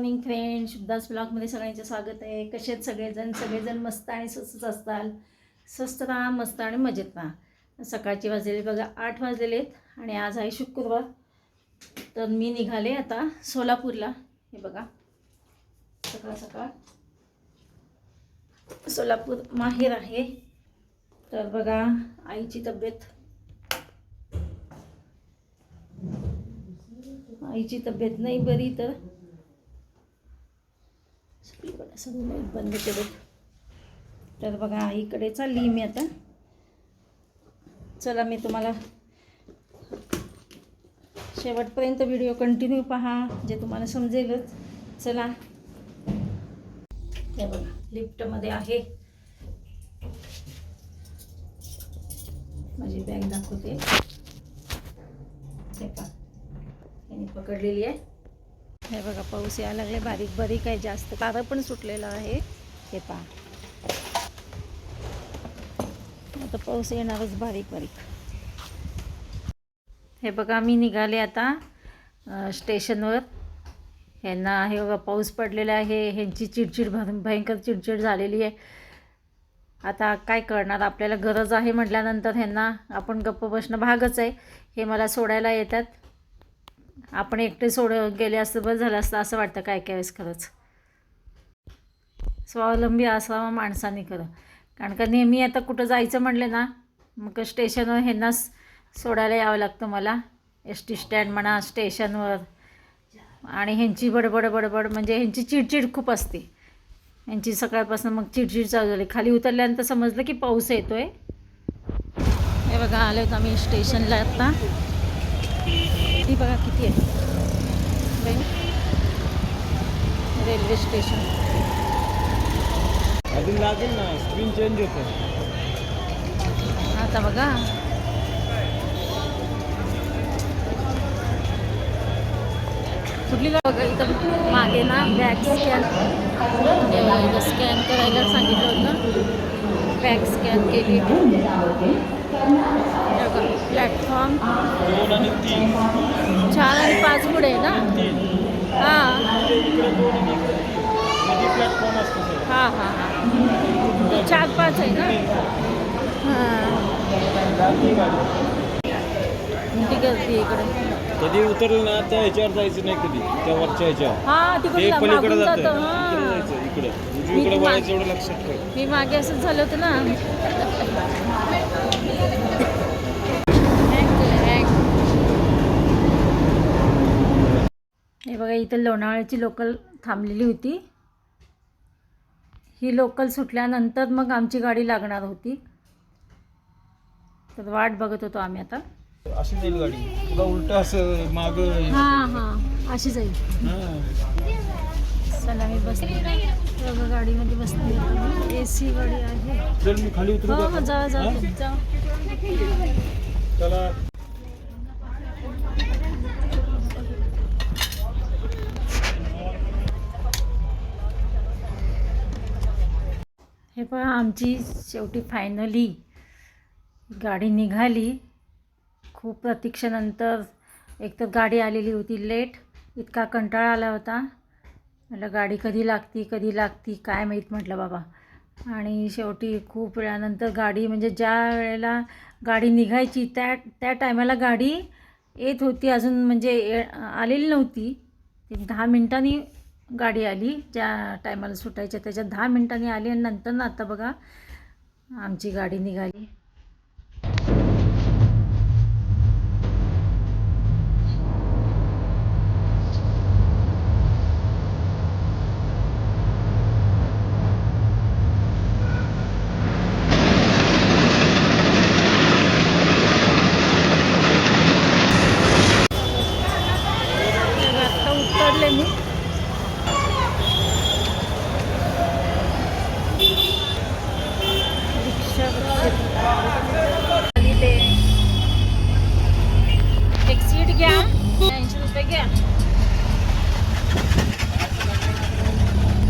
Morning friend शुद्धास ब्लॉगमध्ये सगळ्यांचे स्वागत आहे. कसे आहेत सगळेजण? सगळेजण मस्त आणि स्वस्तच असताल. स्वस्त राहा मस्त आणि मजेत राहा. सकाळचे वाजलेले बघा आठ वाजलेले आहेत आणि आज आहे शुक्रवार. तर मी निघाले आता सोलापूरला. हे बघा. सकाळ सकाळ. सोलापूर माहेर आहे. तर बघा आईची तब्येत. आईची तब्येत नाही बरी तर सगळं लाइट बंद केलं तर बघा आईकडे चालली मी आता. चला मी तुम्हाला शेवटपर्यंत व्हिडिओ कंटिन्यू पहा जे तुम्हाला समजेलच. चला. हे बघा लिफ्टमध्ये आहे. माझी बॅग दाखवते. हे पहा यांनी पकडलेली आहे. हे बघा पाऊस यायला लागले. बारीक बारीक आहे जास्त कारं पण सुटलेलं आहे. हे पहा. आता पाऊस येणारच बारीक बारीक. हे बघा मी निघाले आता स्टेशनवर. ह्यांना हे बघा पाऊस पडलेला आहे. ह्यांची चिडचिड भर भयंकर चिडचिड झालेली आहे. आता काय करणार? आपल्याला गरज आहे म्हटल्यानंतर ह्यांना आपण गप्प बसणं भागच आहे. हे मला सोडायला येतात. आपण एकटे सोड गेले असतं बरं झालं असतं असं वाटतं काय काय वेळेस खरंच. स्वावलंबी असावा माणसाने खरं. कारण का नेहमी आता कुठं जायचं म्हणलं ना मग स्टेशनवर ह्यांनाच सोडायला यावं लागतं मला. एस टी स्टँड म्हणा स्टेशनवर. आणि ह्यांची बडबड बडबड म्हणजे ह्यांची चिडचिड खूप असते. ह्यांची सकाळपासून मग चिडचिड चालू झाली. खाली उतरल्यानंतर समजलं की पाऊस येतो आहे हे बघा आलो होतं आम्ही स्टेशनला आता. ती बघा किती आहे. रेल्वे. स्टेशन. अजून लागेल ना स्क्रीन चेंज होतं आता बघा. कुठली बघा इथं मागे ना बॅग स्कॅन स्कॅन करायला सांगितलं होतं. बॅग स्कॅन केली. प्लॅटफॉर्म दोन आणि तीन चार आणि पाच पुढे आहे ना? हां. हां हां हां. ते चार पाच आहे ना? हां. गर्दी इकडे. कधी उतरलं ना त्या ह्याच्यावर जायचं नाही कधी. त्या वरच्या ह्याच्यावर. हां पलीकडे जातं. इकडे हां. उजवीकडे वळायचं एवढं लक्षात ठेव. मी मागे असंच झालं होतं ना. हे बघा इथं लोणावळ्याची लोकल थांबलेली होती. ही लोकल सुटल्यानंतर मग आमची गाडी लागणार होती. तर वाट बघत होतो आम्ही आता. अशी जाईल गाडी. तुला उलट असं माग हां हां अशी जाईल. चला मी बसते. बघा गाडीमध्ये बसते. ए सी गाडी आहे. चल मी खाली उतरू का? जा जा. हा? जा. चला. हे पहा आमची शेवटी फायनली गाडी निघाली. खूप प्रतीक्षेनंतर एकतर गाडी आलेली होती लेट इतका कंटाळा आला होता. म्हटलं गाडी कधी लागती कधी लागती काय माहीत? म्हटलं बाबा. आणि शेवटी खूप वेळानंतर गाडी म्हणजे ज्या वेळेला गाडी निघायची त्या त्या टायमाला गाडी येत होती. अजून म्हणजे आलेली नव्हती. दहा मिनिटांनी गाडी आली ज्या टायमाला सुटायच्या त्याच्यात दहा मिनटांनी आली आणि नंतर ना आता बघा आमची गाडी निघाली. घ्या. ऐंशी रुपये घ्या.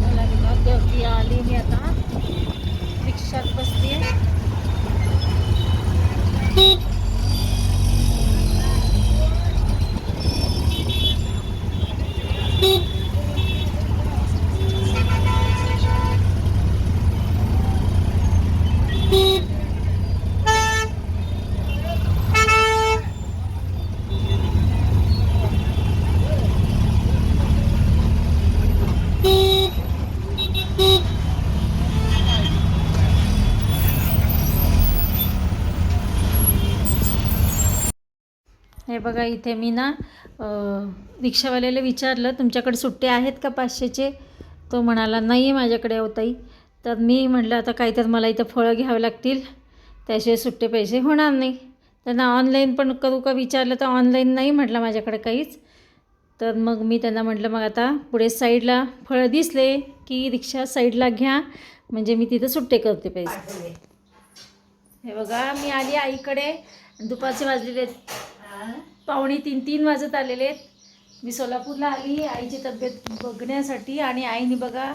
मला गर्दी आली मी आता. रिक्षात बसते Beep. हे बघा इथे मी ना रिक्षावाल्याला विचारलं तुमच्याकडे सुट्टे आहेत का पाचशेचे? तो म्हणाला नाही आहे माझ्याकडे होताई तर मी म्हटलं आता काहीतरी मला इथं फळं घ्यावं लागतील त्याशिवाय सुट्टे पैसे होणार नाही. त्यांना ऑनलाईन पण करू का? विचारलं तर ऑनलाईन नाही म्हटलं माझ्याकडे काहीच. तर मग मी त्यांना म्हटलं मग आता पुढे साईडला फळं दिसले की रिक्षा साईडला घ्या म्हणजे मी तिथं सुट्टे करते पैसे. हे बघा मी आली आईकडे दुपारचे वाजलेले आहेत. पावणे तीन तीन वाजत आलेले आहेत. मी सोलापूरला आली आईची तब्येत बघण्यासाठी आणि आईने बघा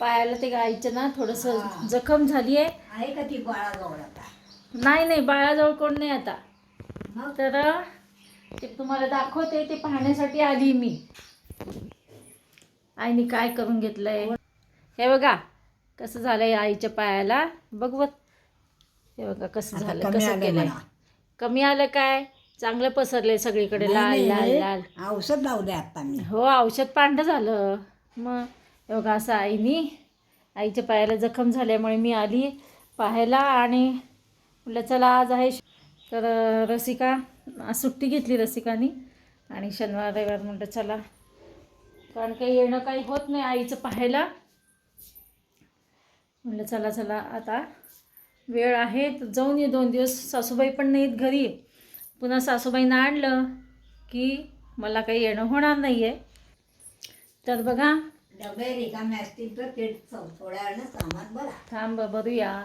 पायाला ते आईचं ना थोडंसं जखम झाली आहे. का ती बाळाजवळ आता? नाही नाही बाळाजवळ कोण नाही आता. तर ते तुम्हाला दाखवते ते पाहण्यासाठी आली मी. आईने काय करून घेतलंय? हे बघा कसं झालंय आईच्या पायाला? बघवत. हे बघा कसं झालं कसं म्हणा. कमी आलं काय? चांगलं पसरलंय सगळीकडे लाल लाल लाल. औषध लावले आता मी. हो औषध पांढरं झालं. मग बघा असं आईनी आईच्या पायाला जखम झाल्यामुळे मी आली पाहायला आणि म्हटलं चला आज आहे तर रसिका आज सुट्टी घेतली रसिकानी आणि शनिवार रविवार म्हटलं चला. कारण काही येणं काही होत नाही आईचं पाहायला. म्हटलं चला चला आता वेळ आहे तर जाऊन ये दोन दिवस. सासूबाई पण नाहीत घरी. पुन्हा सासूबाईनं आणलं की मला काही येणं होणार नाही आहे तर बघा. डबे रिकामे असतील तर ते थोड्या वेळानं सामान बरा थांब बघूया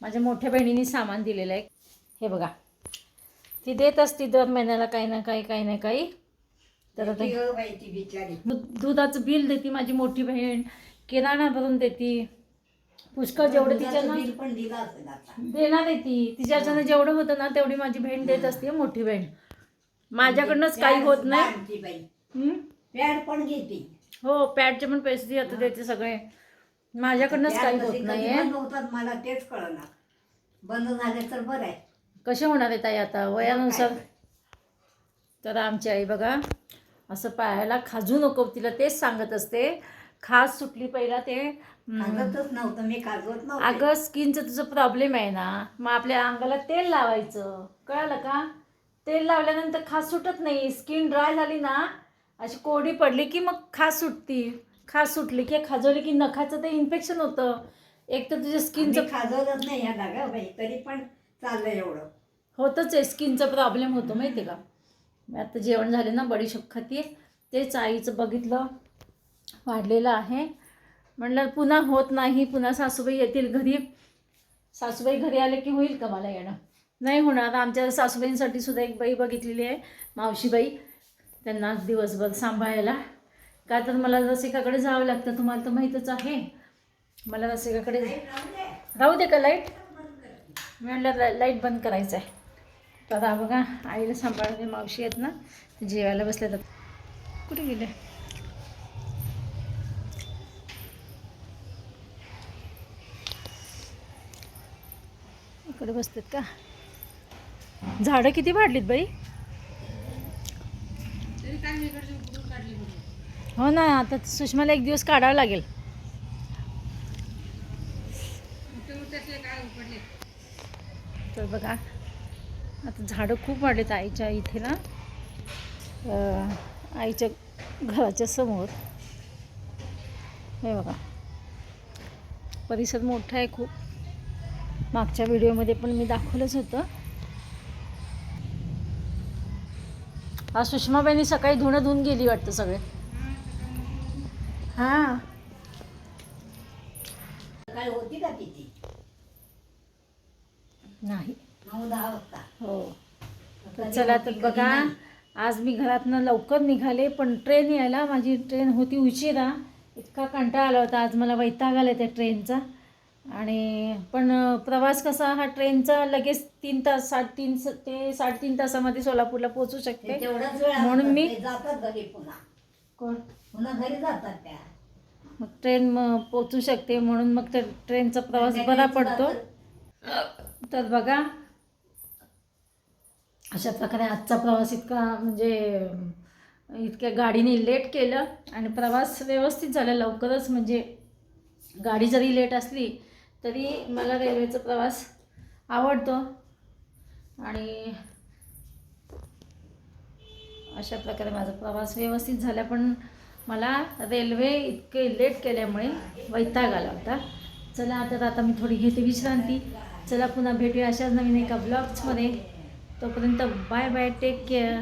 माझ्या मोठ्या बहिणीने सामान दिलेलं आहे. हे बघा. ती देत असती दर महिन्याला काही ना काही काही ना काही. तर आता दूध- दुधाचं बिल देते माझी मोठी बहीण. किराणा भरून देते. पुष्कळ जेवढं तिच्या दुधाचं ना बिल पण दिलं असेल आता. देणार आहे ती. तिच्याच्यानं जेवढं होतं ना तेवढी माझी बहीण देत असते मोठी बहीण. माझ्याकडनंच काही होत नाही. आमची बाई. हं? पॅड पण घेते. हो पॅडचे पण पैसे देत देते सगळे. माझ्याकडनंच काही कधी होत कधी नाही बंद होतात मला तेच कळणार बंद झाले तर बरं आहे. कसे होणार आहे ताई आता? वयानुसार. तर आमची आई बघा असं पायाला खाजू नको तिला तेच सांगत असते. खाज सुटली पहिला ते नव्हतं मी खाजवत नव्हतं. अगं स्किनचं तुझं प्रॉब्लेम आहे ना मग आपल्या अंगाला तेल लावायचं. कळालं का? तेल लावल्यानंतर खास सुटत नाही. स्किन ड्राय झाली ना अशी कोरडी पडली की मग खास सुटती. खास सुटली की खाजवली की नखाचं ते इन्फेक्शन होतं. एक तर तुझ्या स्किनचं खाजवलंच नाही या जागा बाई. तरी पण चाललंय एवढं. होतच आहे. स्किनचा प्रॉब्लेम होतो माहिती आहे का? आता जेवण झाले ना बडीशोप खाते तेच आईचं बघितलं. वाढलेलं आहे. म्हणलं पुन्हा होत नाही पुन्हा सासूबाई येतील घरी. सासूबाई घरी आले की होईल का मला येणं? नाही होणार. आमच्या सासूबाईंसाठी सुद्धा एक बाई बघितलेली आहे मावशीबाई. त्यांना दिवसभर सांभाळायला. का तर मला रसिकाकडे जावं लागतं. तुम्हाला तर माहीतच आहे. मला रसिकाकडे राहू दे. का लाइट? म्हणलं लाइट बंद करायचं आहे. तर बघा आईला सांभाळते मावशी आहेत ना जेवायला बसले तर कुठे गेले? इकडे बसतात का? झाडं किती वाढलीत बाई? हो ना आता सुषमाला एक दिवस काढावं लागेल. तर बघा आता झाडं खूप वाढलेत आईच्या इथे ना. आईच्या घराच्या समोर. हे बघा. परिसर मोठा आहे खूप. मागच्या व्हिडिओमध्ये पण मी दाखवलंच होतं. आज सुषमाबाईंनी सकाळी धुणं धुवून गेली वाटतं सगळे. हां. काय होती का तिची नाही. हो. तर चला तर बघा आज मी घरातनं लवकर निघाले पण ट्रेन यायला माझी ट्रेन होती उशिरा. इतका कंटाळा आला होता आज मला वैताग आला त्या ट्रेनचा. आणि पण प्रवास कसा हा ट्रेनचा लगेच तीन तास साडेतीन ते साडेतीन तासामध्ये सोलापूरला पोहोचू शकते. म्हणून. मी- ते जातात घरी पुन्हा. कोण? पुन्हा घरी जातात त्या. मग ट्रेन मग पोचू शकते म्हणून मग त्या ट्रेनचा प्रवास बरा पडतो. तर बघा अशा प्रकारे आजचा प्रवास इतका म्हणजे इतक्या गाडीने लेट केलं आणि प्रवास व्यवस्थित झाला. लवकरच म्हणजे गाडी जरी लेट असली तरी मला रेल्वेचा प्रवास आवडतो. आणि अशा प्रकारे माझा प्रवास व्यवस्थित झाला. पण मला रेल्वे इतके लेट केल्यामुळे वैताग आला होता. चला आता आता मी थोडी घेते विश्रांती. चला पुन्हा भेटूया अशाच नवीन एका ब्लॉग्समध्ये तोपर्यंत बाय बाय टेक केअर